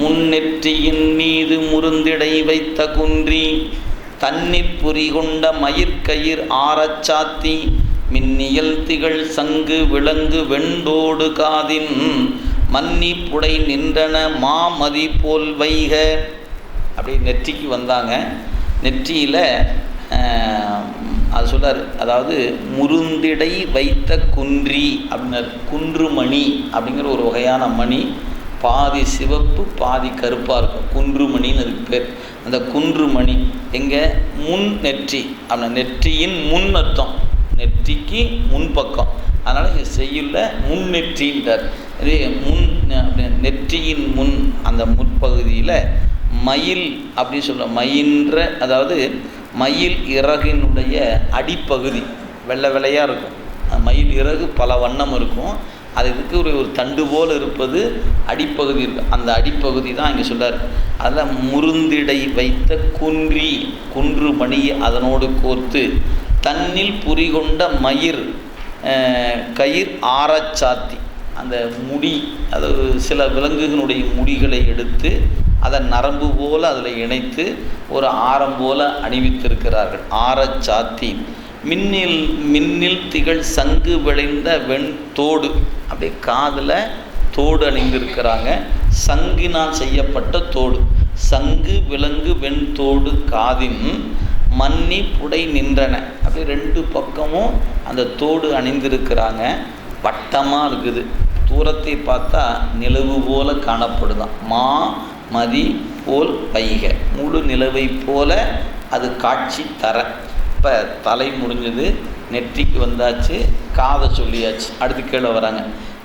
முன்னெற்றியின் மீது முருந்திடை வைத்த குன்றி தன்னிற் புரி கொண்ட மயிர்கயிர் ஆரச்சாத்தி மின்னியல் திகழ் சங்கு விலங்கு வெண்டோடு காதின் மன்னி புடை நின்றன மாமதி போல் வைக. அப்படி நெற்றிக்கு வந்தாங்க. நெற்றியில் அது சொல்றார் அதாவது முருந்திடை வைத்த குன்றி அப்படின்னார். குன்றுமணி அப்படிங்கிற ஒரு வகையான மணி. பாதி சிவப்பு பாதி கருப்பாக இருக்கும். குன்றுமணின்னு அதுக்கு பேர். அந்த குன்றுமணி எங்கே? முன் நெற்றி. அப்படின்னா நெற்றியின் முன் அர்த்தம். நெற்றிக்கு முன்பக்கம் அதனால் இங்கே செய்யுள்ள முன் நெற்றின்றார். இதே முன் அப்படி நெற்றியின் முன் அந்த முற்பகுதியில் மயில் அப்படின்னு சொல்ல மயின்ற அதாவது மயில் இறகினுடைய அடிப்பகுதி. வெள்ளை வெள்ளையாக இருக்கும். அந்த மயில் இறகு பல வண்ணம் இருக்கும். அதுக்கு ஒரு ஒரு தண்டு போல் இருப்பது அடிப்பகுதி இருக்குது அந்த அடிப்பகுதி தான் இங்கே சொல்கிறார் அதில் முருந்திடை வைத்த குன்றி குன்று மணியை அதனோடு கோர்த்து தன்னில் புரிகொண்ட மயிர் கயிர் ஆறச்சாத்தி அந்த முடி அதாவது சில விலங்குகளுடைய முடிகளை எடுத்து அதை நரம்பு போல் அதில் இணைத்து ஒரு ஆரம் போல அணிவித்திருக்கிறார்கள். ஆறச்சாத்தி மின்னில் மின்னில் திகழ் சங்கு விளைந்த வெண் அப்படியே காதில் தோடு அணிந்திருக்கிறாங்க. சங்கினால் செய்யப்பட்ட தோடு. சங்கு விலங்கு வெண் தோடு காதின் மன்னி புடை நின்றன. அப்படியே ரெண்டு பக்கமும் அந்த தோடு அணிந்திருக்கிறாங்க. வட்டமாக இருக்குது. தூரத்தை பார்த்தா நிலவு போல காணப்படுதான். மா மதி போல் பைக முழு நிலவை போல அது காட்சி தர. இப்போ தலை முடிஞ்சது. நெற்றிக்கு வந்தாச்சு காதை சொல்லியாச்சு. அடுத்து கீழே வராங்க.